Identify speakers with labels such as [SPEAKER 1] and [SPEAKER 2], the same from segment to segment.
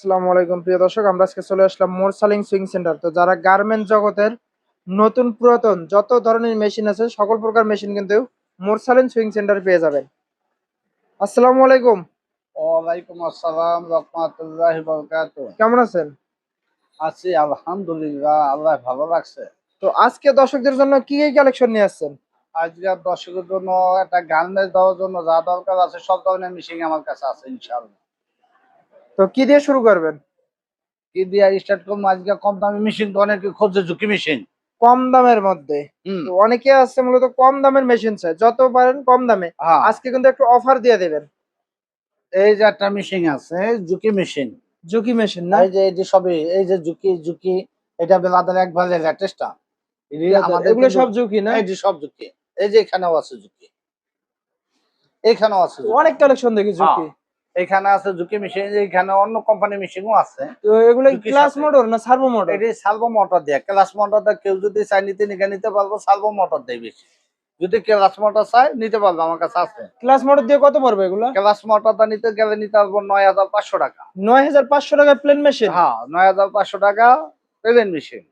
[SPEAKER 1] আসসালামু আলাইকুম প্রিয় দর্শক আমরা আজকে চলে আসলাম মোরসালিং সুইং সেন্টার। তো যারা গার্মেন্ট জগতের নতুন পুরাতন যত ধরনের মেশিন আছে সকল প্রকার মেশিন কিন্তু মোরসালিং সুইং সেন্টারে পেয়ে যাবেন। আসসালামু আলাইকুম।
[SPEAKER 2] ওয়ালাইকুম আসসালাম রহমতুল্লাহ বরকাত
[SPEAKER 1] কেমন আছেন?
[SPEAKER 2] আছি আলহামদুলিল্লাহ আল্লাহ ভালো লাগছে
[SPEAKER 1] তো আজকে দর্শকদের জন্য কি কি কালেকশন নিয়ে আসছেন?
[SPEAKER 2] আজকের দর্শকের জন্য একটা গার্মেন্টস দেওয়ার জন্য যা দরকার আছে সব ধরনের মেশিন আমার কাছে আছে ইনশাআল্লাহ।
[SPEAKER 1] তো কি দিয়ে শুরু করবেন?
[SPEAKER 2] কি দিয়ে স্টার্ট করব? আজকে কম দামি মেশিন তো অনেকে খুঁজছে ঝুঁকি মেশিন
[SPEAKER 1] কম দামের মধ্যে। অনেকে আছে মূলত কম দামের মেশিন চাই যত পারেন কম দামে।
[SPEAKER 2] হ্যাঁ।
[SPEAKER 1] আজকে কিন্তু একটু অফার দিয়ে দেবেন।
[SPEAKER 2] এই যে একটা মেশিন আছে ঝুঁকি মেশিন
[SPEAKER 1] ঝুঁকি মেশিন না?
[SPEAKER 2] এই যে এই যে সবই এই যে ঝুঁকি ঝুঁকি এটা বেলাদের একবারে লেটেস্টটা আমাদের
[SPEAKER 1] এগুলো সব ঝুঁকি না?
[SPEAKER 2] এই যে সব ঝুঁকি। এই যে এখানেও আছে ঝুঁকি। এখানেও আছে।
[SPEAKER 1] অনেক কালেকশন দেখি ঝুঁকি।
[SPEAKER 2] এখানে আছে ঝুঁকি মেশিন এখানে অন্য কোম্পানি মেশিনও আছে।
[SPEAKER 1] তো এগুলো ক্লাস মোটর না সার্ভো মোটর
[SPEAKER 2] এটি সালভো মোটর দেয়। ক্লাস মোটর দেয় কেউ যদি চাই নিতে নিকে নিতে পারব সালভো মোটর দেয় বেশি। যদি ক্লাস মোটর চাই নিতে পারব আমার কাছে আছে।
[SPEAKER 1] ক্লাস মোটর দিয়ে কত পড়বে এগুলো?
[SPEAKER 2] ক্লাস মোটরটা নিতে গেলে নিতে পারব নয় হাজার পাঁচশো টাকা।
[SPEAKER 1] নয় হাজার পাঁচশো টাকা প্লেন মেশিন
[SPEAKER 2] হ্যাঁ নয় হাজার পাঁচশো টাকা প্লেন মেশিন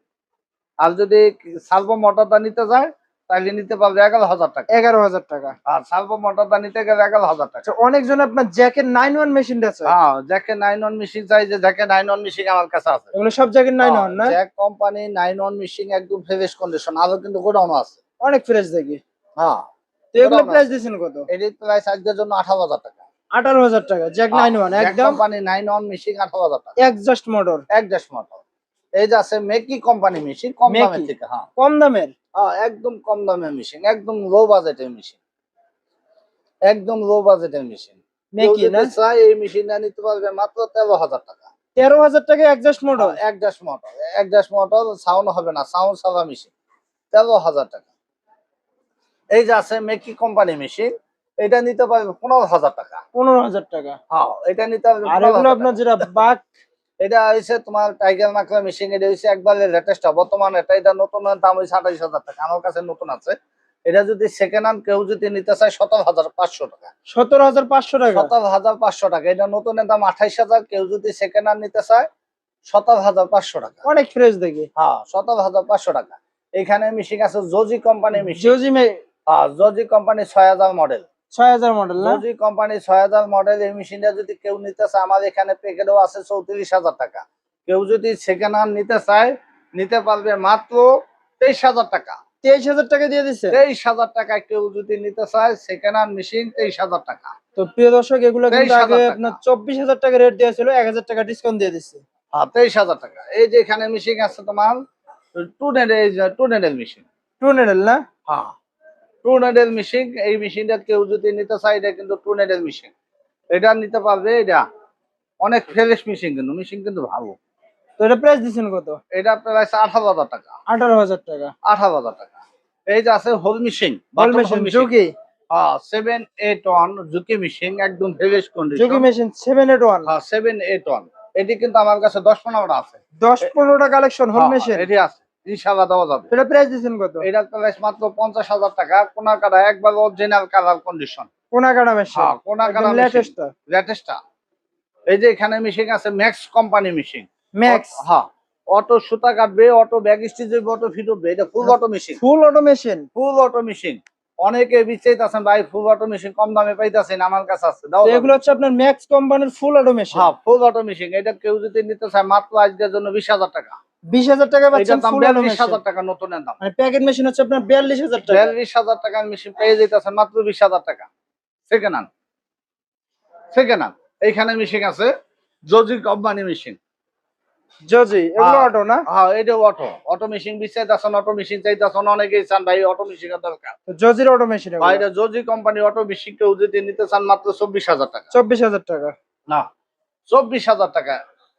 [SPEAKER 2] আর যদি সালভো মোটরটা নিতে যায় তাহলে নিতে পারবে এগারো হাজার টাকা।
[SPEAKER 1] এগারো হাজার টাকা।
[SPEAKER 2] আর সালভো মোটরটা নিতে গেলে এগারো হাজার টাকা।
[SPEAKER 1] আচ্ছা অনেকজন আপনার জ্যাকের নাইন ওয়ান মেশিনটা আছে।
[SPEAKER 2] হ্যাঁ জ্যাকে নাইন অন মেশিন চাই যে জ্যাকে নাইন অন মেশিন আমার কাছে আছে।
[SPEAKER 1] এগুলো সব জ্যাকের নাইন ওয়ান না?
[SPEAKER 2] Jack company nine on machine একদম ফ্রেশ কন্ডিশন আরও কিন্তু গোডাউন আছে।
[SPEAKER 1] অনেক ফ্রেশ দেখি।
[SPEAKER 2] হ্যাঁ
[SPEAKER 1] তো এগুলো প্রাইস
[SPEAKER 2] আছে।
[SPEAKER 1] দিচ্ছেন কত?
[SPEAKER 2] এডিট প্রাইস আজকের জন্য আঠারো হাজার টাকা।
[SPEAKER 1] আঠারো হাজার টাকা জ্যাক নাইন ওয়ান একদম
[SPEAKER 2] কোম্পানি নাইন অন মেশিন আঠারো হাজার টাকা।
[SPEAKER 1] একজাস্ট মোটর
[SPEAKER 2] এক দেশ মতো এই যে আছে মেকি কোম্পানি মেশিন কম দামের থেকে হ্যাঁ।
[SPEAKER 1] কম দামের?
[SPEAKER 2] হ্যাঁ একদম কম দামের মেশিন একদম লো বাজেটের মেশিন একদম লো বাজেটের মেশিন
[SPEAKER 1] মেকি না?
[SPEAKER 2] চাই এই মেশিনটা নিতে পারবে মাত্র তেরো হাজার টাকা।
[SPEAKER 1] তেরো হাজার টাকা exhaust motor
[SPEAKER 2] dash motor dash motor sound হবে না সাউন্ড সাদা মেশিন তেরো হাজার টাকা। এই যে আছে মেকি কোম্পানি মেশিন এটা নিতে পারবে পনেরো হাজার টাকা।
[SPEAKER 1] পনেরো হাজার টাকা।
[SPEAKER 2] হ্যাঁ এটা নিতে পারবে
[SPEAKER 1] আর
[SPEAKER 2] 15,000
[SPEAKER 1] এগুলো
[SPEAKER 2] টাকা।
[SPEAKER 1] আপনার যেটা বাক
[SPEAKER 2] এটা হয়েছে তোমার টাইগার মাকড়া মেশিন এটা হচ্ছে একবারে লেটেস্টটা বর্তমানে এটা এটা নতুন দাম হয়েছে আঠাইশ হাজার টাকা। আমার কাছে নতুন আছে। এটা যদি সেকেন্ড হ্যান্ড কেউ যদি নিতে চায় সতেরো হাজার পাঁচশো টাকা।
[SPEAKER 1] সতেরো হাজার পাঁচশো টাকা?
[SPEAKER 2] সতেরো হাজার পাঁচশো টাকা। এটা নতুনের দাম আঠাইশ হাজার। কেউ যদি সেকেন্ড হ্যান্ড নিতে চায় সতেরো হাজার পাঁচশো টাকা।
[SPEAKER 1] অনেক ফ্রেশ দেখি।
[SPEAKER 2] হ্যাঁ সতেরো হাজার পাঁচশো টাকা। এখানে মেশিন আছে জজি কোম্পানি মেশিন
[SPEAKER 1] জজি মে
[SPEAKER 2] হ্যাঁ জজি কোম্পানি ছয় হাজার মডেল
[SPEAKER 1] ছয় হাজার মডেল না?
[SPEAKER 2] জজি কোম্পানি ছয় হাজার মডেল এই মেশিনটা যদি কেউ নিতে চায় আমার এখানে প্যাকেটও আছে চৌত্রিশ হাজার টাকা। কেউ যদি সেকেন্ড হ্যান্ড নিতে চায় নিতে পারবে মাত্র তেইশ হাজার টাকা।
[SPEAKER 1] তেইশ হাজার টাকা দিয়ে দিচ্ছে
[SPEAKER 2] তেইশ হাজার টাকায় কেউ যদি নিতে চায় সেকেন্ড হ্যান্ড মেশিন তেইশ হাজার টাকা।
[SPEAKER 1] তো প্রিয় দর্শক এগুলো কিন্তু আগে আপনার চব্বিশ হাজার টাকা রেট দেওয়া ছিল এক হাজার টাকা ডিসকাউন্ট দিয়ে দিচ্ছে
[SPEAKER 2] হ্যাঁ তেইশ হাজার টাকা। এই যে এখানে মেশিন আছে তোমার two needle two needle machine
[SPEAKER 1] two needle না?
[SPEAKER 2] হ্যাঁ। টু নেডেল মেশিন এই মেশিনটা কেউ যদি নিতে চায় এটা কিন্তু টু নেডেল মেশিন। এটা নিতে পারবে এটা অনেক ফ্রেশ মেশিন কিন্তু মেশিন কিন্তু ভালো।
[SPEAKER 1] তো এটা প্রাইস দিচ্ছেন কত?
[SPEAKER 2] এটা প্রাইস আঠারো হাজার টাকা।
[SPEAKER 1] আঠারো হাজার টাকা।
[SPEAKER 2] আঠারো হাজার টাকা। এই যে আছে হোল মেশিন
[SPEAKER 1] বল মেশিন ঝুঁকি?
[SPEAKER 2] হ্যাঁ seven eight one Juki machine একদম fresh condition
[SPEAKER 1] machine seven eight one
[SPEAKER 2] হ্যাঁ সেভেন এইট ওয়ান এটি কিন্তু আমার কাছে দশ পনেরোটা আছে।
[SPEAKER 1] দশ পনেরোটা কালেকশন হোল
[SPEAKER 2] হ্যাঁ,
[SPEAKER 1] মেশিন?
[SPEAKER 2] এটি আছে। ইনশাল্লাহ দেওয়া যাবে।
[SPEAKER 1] এটা প্রাইস দিচ্ছেন কত?
[SPEAKER 2] এটার প্রাইস মাত্র পঞ্চাশ হাজার টাকা। কোনা কাটা একবার অরিজিনাল কালার কন্ডিশন
[SPEAKER 1] কোনা কাটা মেশিন
[SPEAKER 2] হ্যাঁ কোনা কাটা
[SPEAKER 1] লেটেস্ট
[SPEAKER 2] লেটেস্টটা এই যে এখানে মেশিন আছে ম্যাক্স কোম্পানি মেশিন
[SPEAKER 1] ম্যাক্স
[SPEAKER 2] হ্যাঁ অটো সুতা কাটবে auto bag stitch auto fit এটা full auto machine
[SPEAKER 1] full auto machine
[SPEAKER 2] full auto machine অনেকে বিচাইতেছেন ভাই ফুল অটো মেশিন কম দামে পাইতেছেন আমার কাছে আছে দাও
[SPEAKER 1] এগুলো হচ্ছে আপনার ম্যাক্স কোম্পানির ফুল অটো মেশিন
[SPEAKER 2] হ্যাঁ ফুল অটো মেশিন এটা কেউ যদি নিতে চায় মাত্র আজকের জন্য বিশ হাজার টাকা।
[SPEAKER 1] বিশ হাজার টাকা পাচ্ছেন
[SPEAKER 2] বিয়াল্লিশ হাজার টাকা নতুনের দাম।
[SPEAKER 1] মানে প্যাকেট মেশিন হচ্ছে আপনার বিয়াল্লিশ হাজার টাকা।
[SPEAKER 2] বিয়াল্লিশ হাজার টাকার মেশিন পেয়ে যেতেছেন মাত্র বিশ হাজার টাকা। সেকেন্ড হ্যান্ড সেকেন্ড হ্যান্ড এইখানে মেশিন আছে জজি কোম্পানি মেশিন
[SPEAKER 1] জজি এগুলো। অটো না?
[SPEAKER 2] হ্যাঁ এটা auto auto machine auto machine অনেকেই চান ভাই অটো মেশিনের দরকার।
[SPEAKER 1] জজির অটো মেশিন
[SPEAKER 2] ভাই এটা জজি কোম্পানি অটো মেশিন কেউ যদি নিতে চান মাত্র চব্বিশ হাজার টাকা।
[SPEAKER 1] চব্বিশ হাজার টাকা।
[SPEAKER 2] না চব্বিশ হাজার টাকা।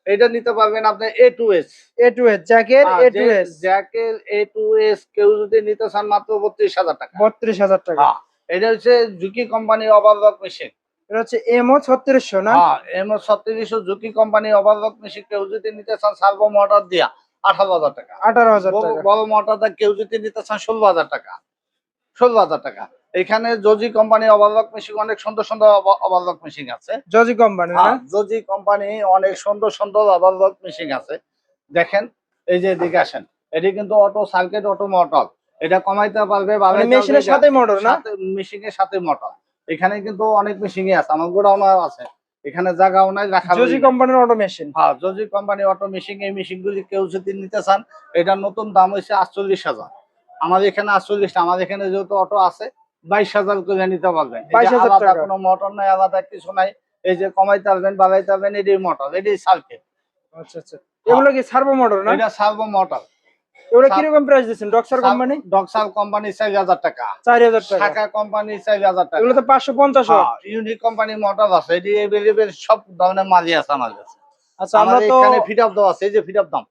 [SPEAKER 2] এটা নিতে পারবেন আপনি A two S
[SPEAKER 1] A two S জ্যাকের A two S
[SPEAKER 2] জ্যাকের এ টু এস কেউ যদি নিতে চান মাত্র বত্রিশ হাজার টাকা।
[SPEAKER 1] বত্রিশ হাজার টাকা।
[SPEAKER 2] হ্যাঁ এটা হচ্ছে ঝুঁকি কোম্পানি ওভারলক মেশিন
[SPEAKER 1] এটা হচ্ছে এমও ছত্রিশশো না?
[SPEAKER 2] হ্যাঁ এমও ছত্রিশশো ঝুঁকি কোম্পানি ওভারলক মেশিন কেউ যদি নিতে চান মোটর দিয়া আঠারো হাজার টাকা।
[SPEAKER 1] আঠারো হাজার
[SPEAKER 2] বড়- কেউ যদি নিতে চান ষোলো হাজার টাকা। ষোলো হাজার টাকা। এখানে জজি কোম্পানি ওভারলক মেশিন অনেক সুন্দর সুন্দর ওভারলক মেশিন আছে।
[SPEAKER 1] জজি কোম্পানি
[SPEAKER 2] জজি কোম্পানি অনেক সুন্দর সুন্দর ওভারলক মেশিন আছে। দেখেন এই যে এদিকে আসেন এটি কিন্তু অটো সার্কিট অটো মোটর এটা কমাইতে পারবে
[SPEAKER 1] মানে মেশিনের সাথে মোটর না?
[SPEAKER 2] মেশিনের সাথে মোটর এখানে কিন্তু অনেক মেশিনই আছে আমার গোডাউনও আছে। এখানে জায়গাও নাই রাখা
[SPEAKER 1] জজি কোম্পানির অটো মেশিন
[SPEAKER 2] হ্যাঁ জজি কোম্পানি অটো মেশিন এই মেশিন গুলি কেউ যদি নিতে চান এটার নতুন দাম হচ্ছে আটচল্লিশ হাজার। আমাদের এখানে আটচল্লিশটা আমাদের এখানে যেহেতু অটো আছে বাইশ হাজার করে নিতে পারবেন। এই যে
[SPEAKER 1] 22,000
[SPEAKER 2] আলাদা
[SPEAKER 1] টাকা।
[SPEAKER 2] কোনো মোটর নাই আলাদা কিছু নাই এই যে কমাইতে পারবেন বাড়াইতে পারবেন এটি মোটর এটি সার্কিট
[SPEAKER 1] আচ্ছা আচ্ছা। এগুলো কি সার্ভো মোটর না?
[SPEAKER 2] এটা সার্ভো মোটর
[SPEAKER 1] এগুলো প্রাইস দিচ্ছেন? ডক্সার কোম্পানি
[SPEAKER 2] কোম্পানি চার হাজার টাকা।
[SPEAKER 1] চার হাজার টাকা।
[SPEAKER 2] কোম্পানি হাজার টাকা।
[SPEAKER 1] এগুলো তো
[SPEAKER 2] ইউনিক কোম্পানি মোটর আছে এটি সব ধরনের মালই আছে আমার কাছে।
[SPEAKER 1] আচ্ছা আমরা তো
[SPEAKER 2] এখানে ফিট আপ দাম আছে এই যে ফিট আপ দাম।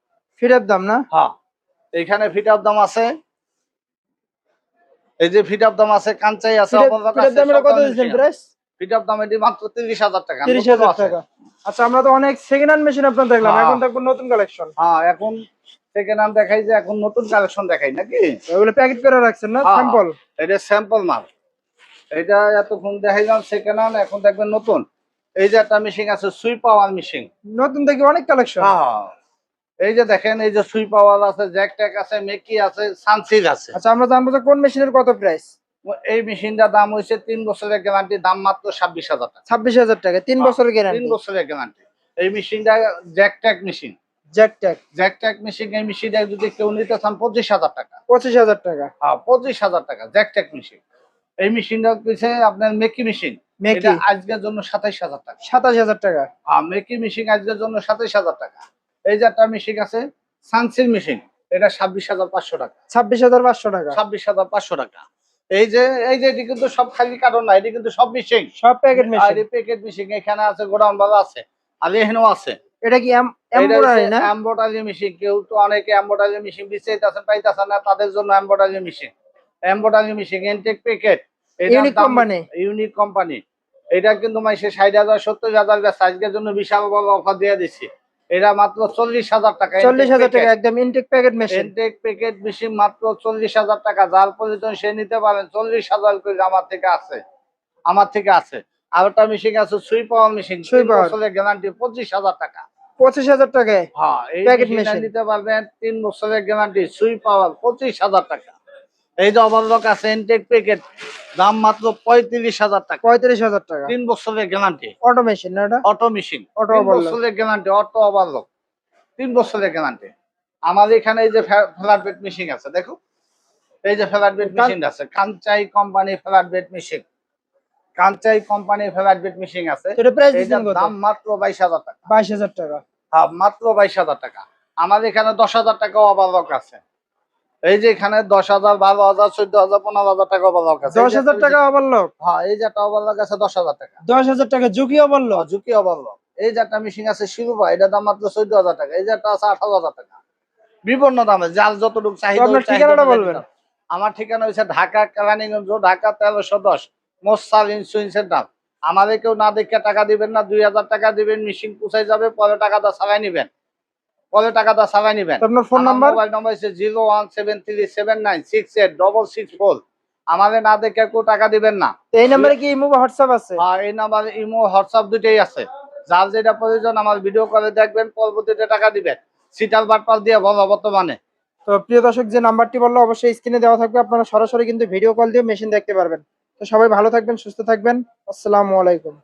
[SPEAKER 1] ফিটের দাম না?
[SPEAKER 2] হ্যাঁ এখানে ফিট আপ দাম আছে এই যে ফিট আপ দাম আছে কাঞ্চাই আছে
[SPEAKER 1] কত দিচ্ছেন প্রাইস
[SPEAKER 2] ফিট আপ। দাম এটি মাত্র তিরিশ হাজার টাকা
[SPEAKER 1] তিরিশ
[SPEAKER 2] নতুন
[SPEAKER 1] হাজার
[SPEAKER 2] আছে।
[SPEAKER 1] টাকা। আচ্ছা আমরা তো অনেক সেকেন্ড হ্যান্ড মেশিন আপনার দেখলাম। এখন দেখব নতুন কালেকশন
[SPEAKER 2] হ্যাঁ এখন সেকেন্ড হ্যান্ড দেখাই যে এখন নতুন কালেকশন দেখাই নাকি?
[SPEAKER 1] ওগুলো প্যাকেট করে রাখছেন না। স্যাম্পল
[SPEAKER 2] এটা স্যাম্পল মাল। এটা এতক্ষণ দেখাইলাম সেকেন্ড হ্যান্ড এখন দেখবেন নতুন। এই যে একটা মেশিন আছে সুই পাওয়ার মেশিন
[SPEAKER 1] নতুন দেখি অনেক কালেকশন
[SPEAKER 2] হ্যাঁ। এই যে দেখেন এই যে সুই পাওয়ার আছে জ্যাক ট্যাক আছে মেকি আছে সানসিল আছে।
[SPEAKER 1] আচ্ছা আমরা জানব যে কোন মেশিনের কত প্রাইস
[SPEAKER 2] এই মেশিনটার দাম হয়েছে তিন বছরের গ্যারান্টি দাম মাত্র ছাব্বিশ হাজার টাকা।
[SPEAKER 1] ছাব্বিশ হাজার টাকা তিন
[SPEAKER 2] হ্যাঁ,
[SPEAKER 1] বছরের
[SPEAKER 2] তিন
[SPEAKER 1] গ্যারান্টি
[SPEAKER 2] বছরের গ্যারান্টি এই মেশিনটা Jack tack machine.
[SPEAKER 1] Jack tack.
[SPEAKER 2] Jack tack machine এই মেশিনটা যদি কেউ নিতে চান পঁচিশ হাজার টাকা।
[SPEAKER 1] পঁচিশ হাজার টাকা।
[SPEAKER 2] হ্যাঁ পঁচিশ হাজার টাকা জ্যাক ট্যাক মেশিন। এই মেশিনটা হচ্ছে আপনার মেকি মেশিন।
[SPEAKER 1] মেকি।
[SPEAKER 2] আজকের জন্য সাতাইশ হাজার টাকা।
[SPEAKER 1] সাতাশ হাজার টাকা।
[SPEAKER 2] হ্যাঁ মেকি মেশিন আজকের জন্য সাতাইশ হাজার টাকা। এই যে একটা মেশিন আছে সানসিল মেশিন এটা ছাব্বিশ হাজার পাঁচশো টাকা।
[SPEAKER 1] ছাব্বিশ হাজার পাঁচশো টাকা।
[SPEAKER 2] ছাব্বিশ হাজার পাঁচশো টাকা। এই যে এই যে এটি কিন্তু সব খালি কারণ না এটি কিন্তু সব মেশিন
[SPEAKER 1] সব প্যাকেট মেশিন
[SPEAKER 2] প্যাকেট মেশিন এখানে আছে গোডাউন বাবা আছে আর এখানেও আছে।
[SPEAKER 1] এটা কি এমব্রয়ডারি না?
[SPEAKER 2] মেশিন কেউ তো অনেকে এম্বোটারি মেশিন বিছাইতেছেন পাইতেছেন না তাদের জন্য embroidery machine embroidery machine Entech packet
[SPEAKER 1] unique company
[SPEAKER 2] unique company এটা কিন্তু মাসে ষাট হাজার সত্তর হাজার আজকের জন্য বিশাল বড় অফার দিয়ে দিচ্ছি এটা মাত্র চল্লিশ হাজার টাকা
[SPEAKER 1] চল্লিশ হাজার টাকা একদম intact packet machine
[SPEAKER 2] Entech packet machine মাত্র চল্লিশ হাজার টাকা যার প্রয়োজন সে নিতে পারেন চল্লিশ হাজার করে আমার থেকে আছে। আমার থেকে আছে। আর একটা মেশিন আছে সুই পাওয়ার মেশিন
[SPEAKER 1] সুই পাওয়ার।
[SPEAKER 2] গ্যারান্টি পঁচিশ হাজার টাকা।
[SPEAKER 1] পঁচিশ হাজার টাকায়
[SPEAKER 2] হ্যাঁ এই মেশিনটা নিতে পারবেন তিন বছরের গ্যারান্টি সুই পাওয়ার পঁচিশ হাজার টাকা। এই যে অবলক আছে এনটেক প্যাকেট দাম মাত্র পঁয়ত্রিশ হাজার টাকা।
[SPEAKER 1] পঁয়ত্রিশ হাজার টাকা।
[SPEAKER 2] তিন বছরের guarantee
[SPEAKER 1] auto machine
[SPEAKER 2] auto machine
[SPEAKER 1] auto
[SPEAKER 2] বছরের গ্যারান্টি অটো ওভারলক তিন বছরের গ্যারান্টি আমাদের এখানে এই যে ফ্ল্যাট বেড মেশিন আছে দেখো। এই যে ফ্ল্যাট বেড মেশিন আছে Kansai company flat bed machine Kansai company flat bed machine আছে। দাম মাত্র বাইশ হাজার টাকা।
[SPEAKER 1] বাইশ হাজার টাকা।
[SPEAKER 2] হ্যাঁ মাত্র বাইশ হাজার টাকা। আমাদের এখানে দশ হাজার টাকা ওভারলক আছে। এই যে এখানে দশ হাজার বারো হাজার চোদ্দ হাজার পনেরো হাজার টাকা ওভারলক আছে।
[SPEAKER 1] দশ হাজার টাকা ওভারলক
[SPEAKER 2] হ্যাঁ এই যে একটা ওভারলক আছে দশ হাজার টাকা।
[SPEAKER 1] দশ হাজার টাকা ঝুঁকি ওভারলক
[SPEAKER 2] ঝুঁকি ওভারলক এই যে একটা মেশিন আছে শিরুপা এটার দাম মাত্র চোদ্দ হাজার টাকা। এই যে একটা আছে আঠারো হাজার টাকা। বিভিন্ন দামে যার যতটুকু চাহিদা
[SPEAKER 1] ঠিকানাটা বলবেন।
[SPEAKER 2] আমার ঠিকানা হচ্ছে ঢাকা কেরানীগঞ্জ ঢাকা তেরোশো দশ মোসাল ইন্স্যুরেন্স সেন্টার আমাদের কেউ না দেখে টাকা দিবেন না দুই হাজার টাকা দিবেন মেশিন পুষাই যাবে পরে টাকাটা ছাড়াই নিবেন। পরে টাকাটা ছাড়াই নিবেন।
[SPEAKER 1] আপনার ফোন নাম্বার
[SPEAKER 2] মোবাইল নাম্বার হচ্ছে zero one seven three seven nine six eight double six four. আমাদের না দেখে কেউ টাকা দিবেন না।
[SPEAKER 1] এই নাম্বারে কি ইমো বা হোয়াটসঅ্যাপ আছে?
[SPEAKER 2] আর এই নাম্বার ইমো হোয়াটসঅ্যাপ দুটোই আছে। যার যেটা প্রয়োজন আমার ভিডিও করে দেখবেন পরবর্তীতে টাকা দিবেন। সিটাল বাটপাল দিয়ে বলো বর্তমানে।
[SPEAKER 1] তো প্রিয় দর্শক যে নাম্বারটি বলল অবশ্যই স্ক্রিনে দেওয়া থাকবে। আপনারা সরাসরি কিন্তু ভিডিও কল দিয়ে মেশিন দেখতে পারবেন। তো সবাই ভালো থাকবেন সুস্থ থাকবেন। আসসালামু আলাইকুম।